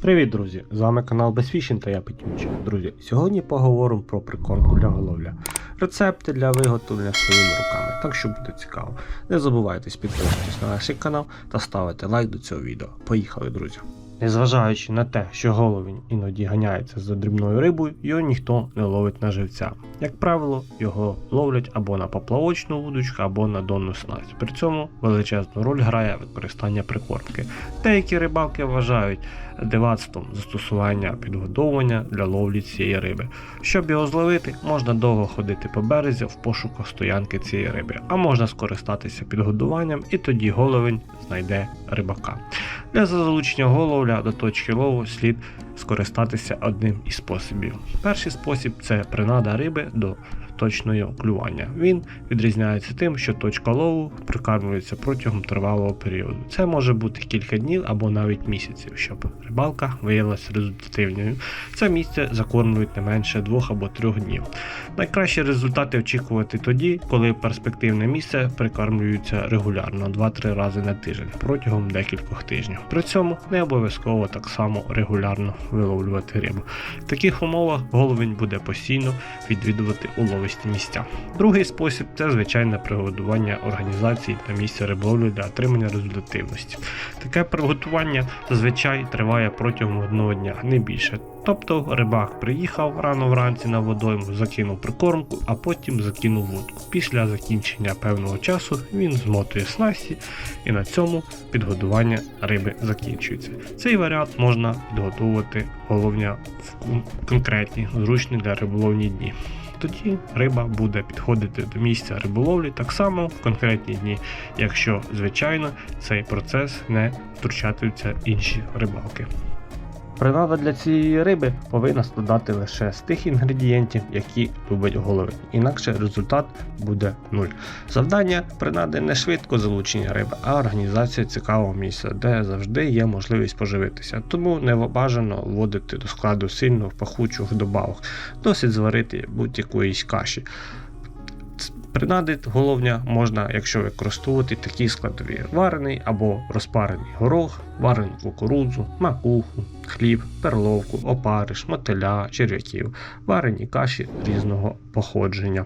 Привіт, друзі! З вами канал Безфішін та я Петюнчик. Друзі, сьогодні поговоримо про прикормку для головля. Рецепти для виготовлення своїми руками, так що буде цікаво. Не забувайте підписуватись на наш канал та ставити лайк до цього відео. Поїхали, друзі! Незважаючи на те, що головень іноді ганяється за дрібною рибою, його ніхто не ловить на живця. Як правило, його ловлять або на поплавочну вудочку, або на донну снасть. При цьому величезну роль грає використання прикормки. Деякі рибалки вважають дивацтвом застосування підгодовування для ловлі цієї риби. Щоб його зловити, можна довго ходити по березі в пошуках стоянки цієї риби, а можна скористатися підгодуванням і тоді головень знайде рибака. Для залучення головля до точки лову слід скористатися одним із способів. Перший спосіб це принада риби до точного клювання. Він відрізняється тим, що точка лову прикармлюється протягом тривалого періоду. Це може бути кілька днів або навіть місяців, щоб рибалка виявилася результативною. Це місце закормлюють не менше двох або трьох днів. Найкращі результати очікувати тоді, коли перспективне місце прикармлюється регулярно 2-3 рази на тиждень протягом декількох тижнів. При цьому не обов'язково так само регулярно виловлювати рибу. В таких умовах головень буде постійно відвідувати уловисті місця. Другий спосіб це звичайне приготування організації та місця риболовлі для отримання результативності. Таке приготування зазвичай триває протягом одного дня, не більше. Тобто рибак приїхав рано вранці на водойму, закинув прикормку, а потім закинув вудку. Після закінчення певного часу він змотує снасті і на цьому підгодування риби закінчується. Цей варіант можна підготовувати головня в кон- конкретні, зручні для риболовні дні. Тоді риба буде підходити до місця риболовлі так само в конкретні дні, якщо, звичайно, цей процес не втручатимуться інші рибалки. Принада для цієї риби повинна складати лише з тих інгредієнтів, які любить голови, інакше результат буде нуль. Завдання принади не швидко залучення риби, а організація цікавого місця, де завжди є можливість поживитися. Тому не бажано вводити до складу сильно пахучих добавок. Досить зварити будь-якоїсь каші. Принади головня можна, якщо використовувати такі складові: варений або розпарений горох, варену кукурудзу, макуху, хліб, перловку, опариш, мотиля, черв'яків, варені каші різного походження.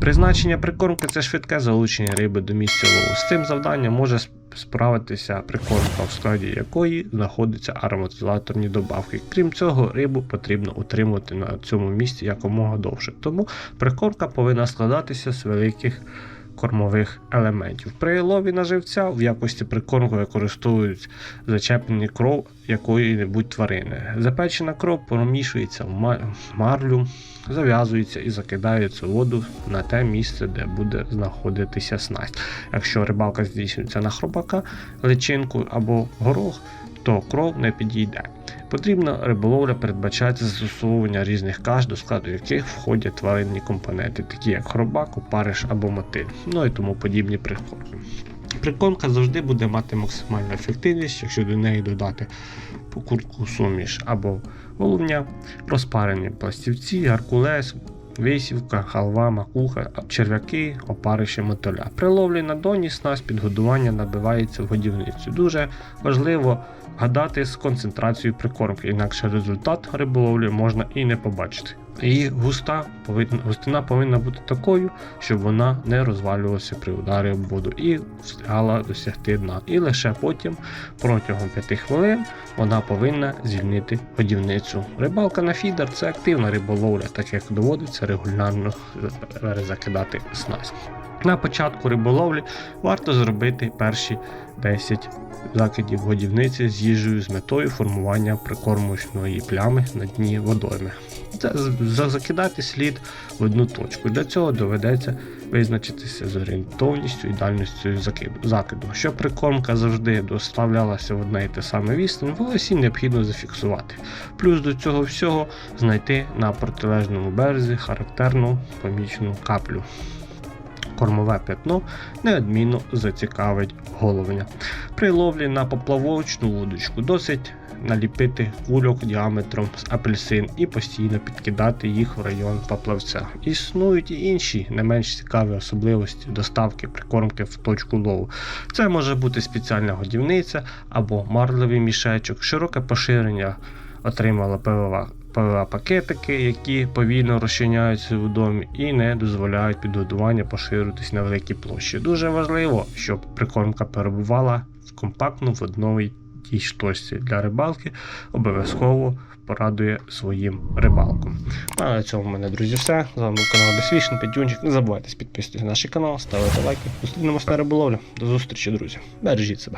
Призначення прикормки це швидке залучення риби до місця лову. З цим завданням може справитися прикормка, в складі якої знаходяться ароматизаторні добавки. Крім цього, рибу потрібно утримувати на цьому місці якомога довше. Тому прикормка повинна складатися з великих кормових елементів. При лові на живця в якості прикормки використовують зачеплені кров якої-небудь тварини. Запечена кров промішується в марлю, зав'язується і закидається воду на те місце, де буде знаходитися снасть. Якщо рибалка здійснюється на хробака, личинку або горох, то кров не підійде. Потрібна риболовля передбачається застосовування різних каш, до складу яких входять тваринні компоненти, такі як хробак, опариш або мотиль, ну і тому подібні прикормки. Прикормка завжди буде мати максимальну ефективність, якщо до неї додати покурку суміш або головня, розпарені пластівці, гаркулес, висівка, халва, макуха, черв'яки, опариші мотоля. При ловлі на доні снасть підгодування набивається в годівницю. Дуже важливо гадати з концентрацією прикормки, інакше результат риболовлі можна і не побачити. І густа повинна, густина повинна бути такою, щоб вона не розвалювалася при ударі в воду і встигала досягти дна. І лише потім, протягом 5 хвилин, вона повинна звільнити годівницю. Рибалка на фідер це активна риболовля, так як доводиться регулярно перезакидати снасть. На початку риболовлі варто зробити перші 10 закидів годівниці з їжею з метою формування прикормочної плями на дні водойми. Закидати слід в одну точку. Для цього доведеться визначитися з орієнтовністю і дальністю закиду. Щоб прикормка завжди доставлялася в одне і те саме відстань, волосі необхідно зафіксувати. Плюс до цього всього знайти на протилежному березі характерну помічну каплю. Кормове п'ятно неодмінно зацікавить головня. При ловлі на поплавочну вудочку досить наліпити кульок діаметром з апельсин і постійно підкидати їх в район поплавця. Існують і інші не менш цікаві особливості доставки прикормки в точку лову. Це може бути спеціальна годівниця або марлевий мішечок, широке поширення отримала ПВА. ПВА пакетики, які повільно розчиняються в домі і не дозволяють підгодування поширитись на великій площі. Дуже важливо, щоб прикормка перебувала компактно в одній тій штосі для рибалки. Обов'язково порадує своїм рибалкам. Ну, А на цьому в мене, друзі, все. З вами був канал Безфішн, Петюнчик. Не забувайте підписуватися на наш канал, ставити лайки. Зустрінемось на риболовлю. До зустрічі, друзі. Бережіть себе.